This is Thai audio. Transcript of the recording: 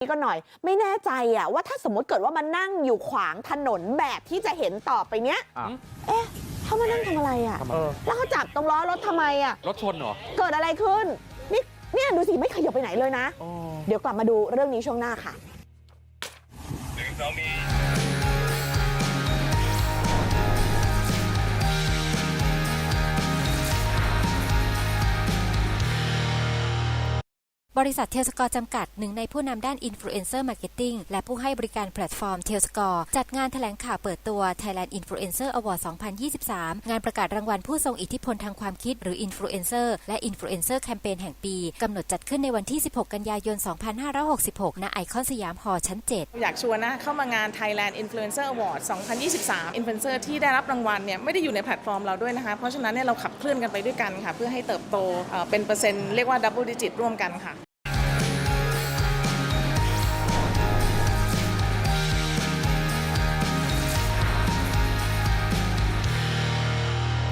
นี้ก็หน่อยไม่แน่ใจอะว่าถ้าสมมติเกิดว่ามันนั่งอยู่ขวางถนนแบบที่จะเห็นต่อไปเนี้ยอะเอ๊ะเขามานั่งทำอะไรอะทำไมเออแล้วเขาจับตรงล้อรถทำไมอะรถชนเหรอเกิดอะไรขึ้นนี่เนี่ยดูสิไม่ขยับไปไหนเลยนะอ๋อเดี๋ยวกลับมาดูเรื่องนี้ช่วงหน้าค่ะ บริษัทเทลสกอร์จำกัดหนึ่งในผู้นำด้านอินฟลูเอนเซอร์มาร์เก็ตติ้งและผู้ให้บริการแพลตฟอร์มเทลสกอร์จัดงานแถลงข่าวเปิดตัว Thailand Influencer Award 2023 งานประกาศรางวัลผู้ทรงอิทธิพลทางความคิดหรืออินฟลูเอนเซอร์และอินฟลูเอนเซอร์แคมเปญแห่งปีกำหนดจัดขึ้นในวันที่ 16 กันยายน 2566 ณ ไอคอนสยามฮอลล์ชั้น 7 อยากชวนนะเข้ามางาน Thailand Influencer Award 2023 Influencer ที่ได้รับรางวัลเนี่ยไม่ได้อยู่ในแพลตฟอร์มเราด้วยนะคะ เพราะฉะนั้นเนี่ยเราขับเคลื่อนกันไปด้วยกันค่ะ เพื่อให้เติบโตเป็นเปอร์เซ็นต์เรียกว่า double digit ร่วมกันค่ะ